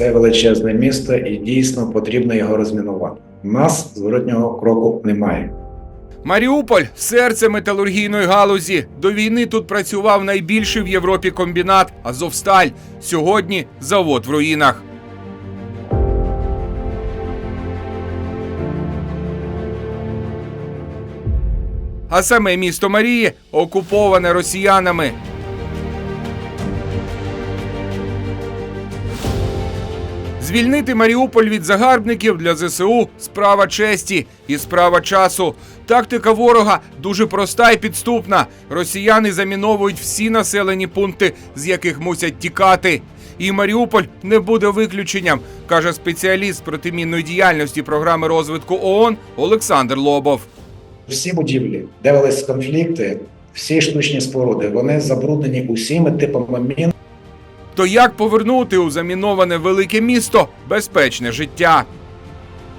це величезне місто, і дійсно потрібно його розмінувати. Нас зворотнього кроку немає. Маріуполь серце металургійної галузі. До війни тут працював найбільший в Європі комбінат Азовсталь. Сьогодні завод в руїнах. А саме місто Марії окуповане росіянами. Звільнити Маріуполь від загарбників для ЗСУ справа честі і справа часу. Тактика ворога дуже проста і підступна. Росіяни заміновують всі населені пункти, з яких мусять тікати. І Маріуполь не буде виключенням, каже спеціаліст протимінної діяльності програми розвитку ООН Олександр Лобов. Всі будівлі, де велись конфлікти, всі штучні споруди, вони забруднені усіми типами мін. То як повернути у заміноване велике місто безпечне життя?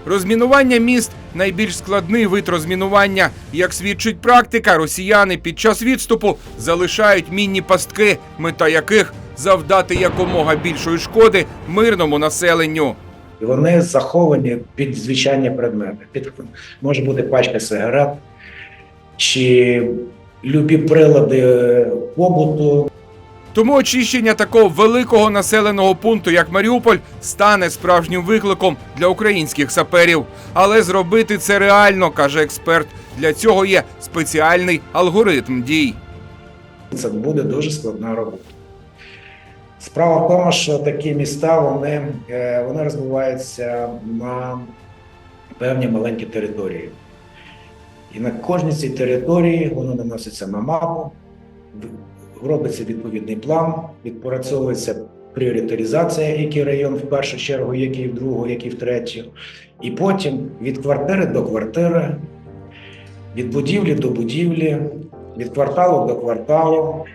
Розмінування міст найбільш складний вид розмінування. Як свідчить практика, росіяни під час відступу залишають мінні пастки, мета яких завдати якомога більшої шкоди мирному населенню. Вони заховані під звичайні предмети. Під може бути пачка сигарет чи любі прилади побуту. Тому очищення такого великого населеного пункту, як Маріуполь, стане справжнім викликом для українських саперів. Але зробити це реально, каже експерт. Для цього є спеціальний алгоритм дій. Це буде дуже складна робота. Справа в тому, що такі міста вони, е, вони розбиваються на певні маленькі території. І на кожній цій території воно наноситься на мапу, робиться відповідний план, відпрацьовується пріоритаризація, який район в першу чергу, який в другу, який в третю. І потім від квартири до квартири, від будівлі до будівлі, від кварталу до кварталу,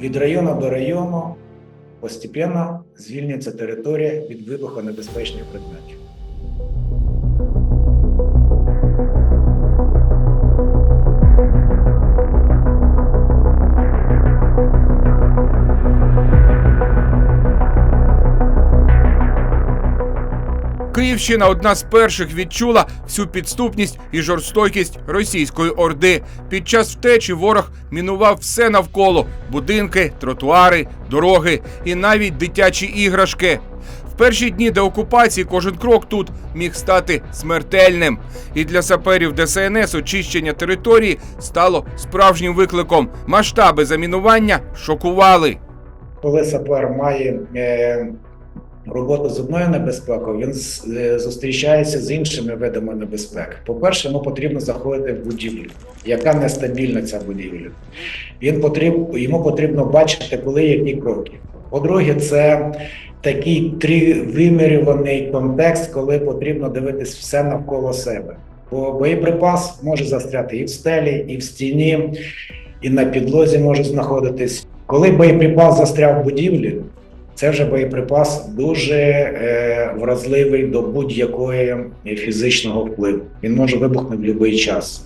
від району до району постепенно звільнюється територія від вибухонебезпечних предметів. Київщина одна з перших відчула всю підступність і жорстокість російської орди. Під час втечі ворог мінував все навколо: будинки, тротуари, дороги і навіть дитячі іграшки. В перші дні деокупації кожен крок тут міг стати смертельним. І для саперів ДСНС очищення території стало справжнім викликом. Масштаби замінування шокували. Коли сапер має е, роботу з одною небезпекою, він е, зустрічається з іншими видами небезпек. По-перше, йому потрібно заходити в будівлю, яка нестабільна ця будівля. Він потріб, йому потрібно бачити, коли які кроки. По-друге, це такий тривимірюваний контекст, коли потрібно дивитись все навколо себе. Бо боєприпас може застряти і в стелі, і в стіні, і на підлозі може знаходитись. Коли боєприпас застряв в будівлі, це вже боєприпас дуже е, вразливий до будь-якої фізичного впливу. Він може вибухнути в будь-який час.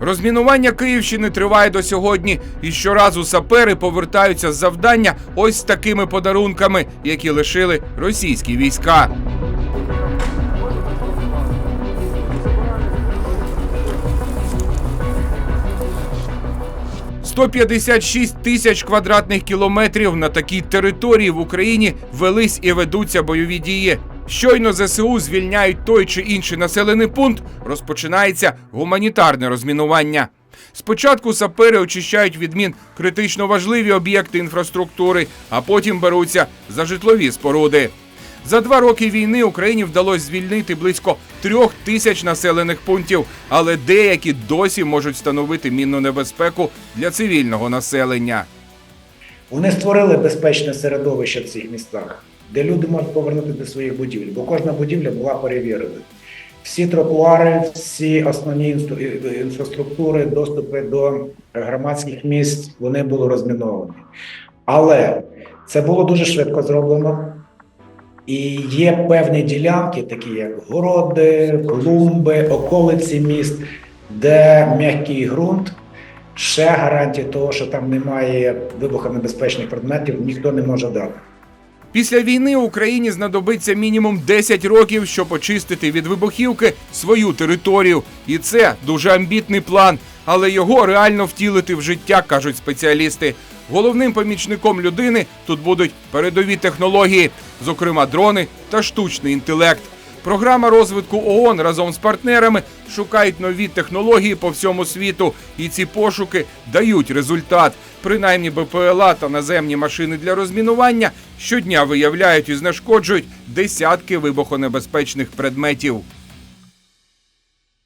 Розмінування Київщини триває до сьогодні, і щоразу сапери повертаються з завдання ось такими подарунками, які лишили російські війська. «156 тисяч квадратних кілометрів на такій території в Україні велись і ведуться бойові дії. Щойно ЗСУ звільняють той чи інший населений пункт, розпочинається гуманітарне розмінування. Спочатку сапери очищають від мін критично важливі об'єкти інфраструктури, а потім беруться за житлові споруди. За два роки війни Україні вдалося звільнити близько трьох тисяч населених пунктів, але деякі досі можуть становити мінну небезпеку для цивільного населення. Вони створили безпечне середовище в цих містах, де люди можуть повернути до своїх будівель, бо кожна будівля була перевірена. Всі тротуари, всі основні інфраструктури, доступи до громадських місць, вони були розміновані. Але це було дуже швидко зроблено. І є певні ділянки, такі як городи, клумби, околиці міст, де м'який ґрунт, ще гарантії того, що там немає вибухонебезпечних предметів, ніхто не може дати. Після війни Україні знадобиться мінімум 10 років, щоб очистити від вибухівки свою територію. І це дуже амбітний план, але його реально втілити в життя, кажуть спеціалісти. Головним помічником людини тут будуть передові технології, зокрема дрони та штучний інтелект. Програма розвитку ООН разом з партнерами шукають нові технології по всьому світу, і ці пошуки дають результат. Принаймні БПЛА та наземні машини для розмінування щодня виявляють і знешкоджують десятки вибухонебезпечних предметів.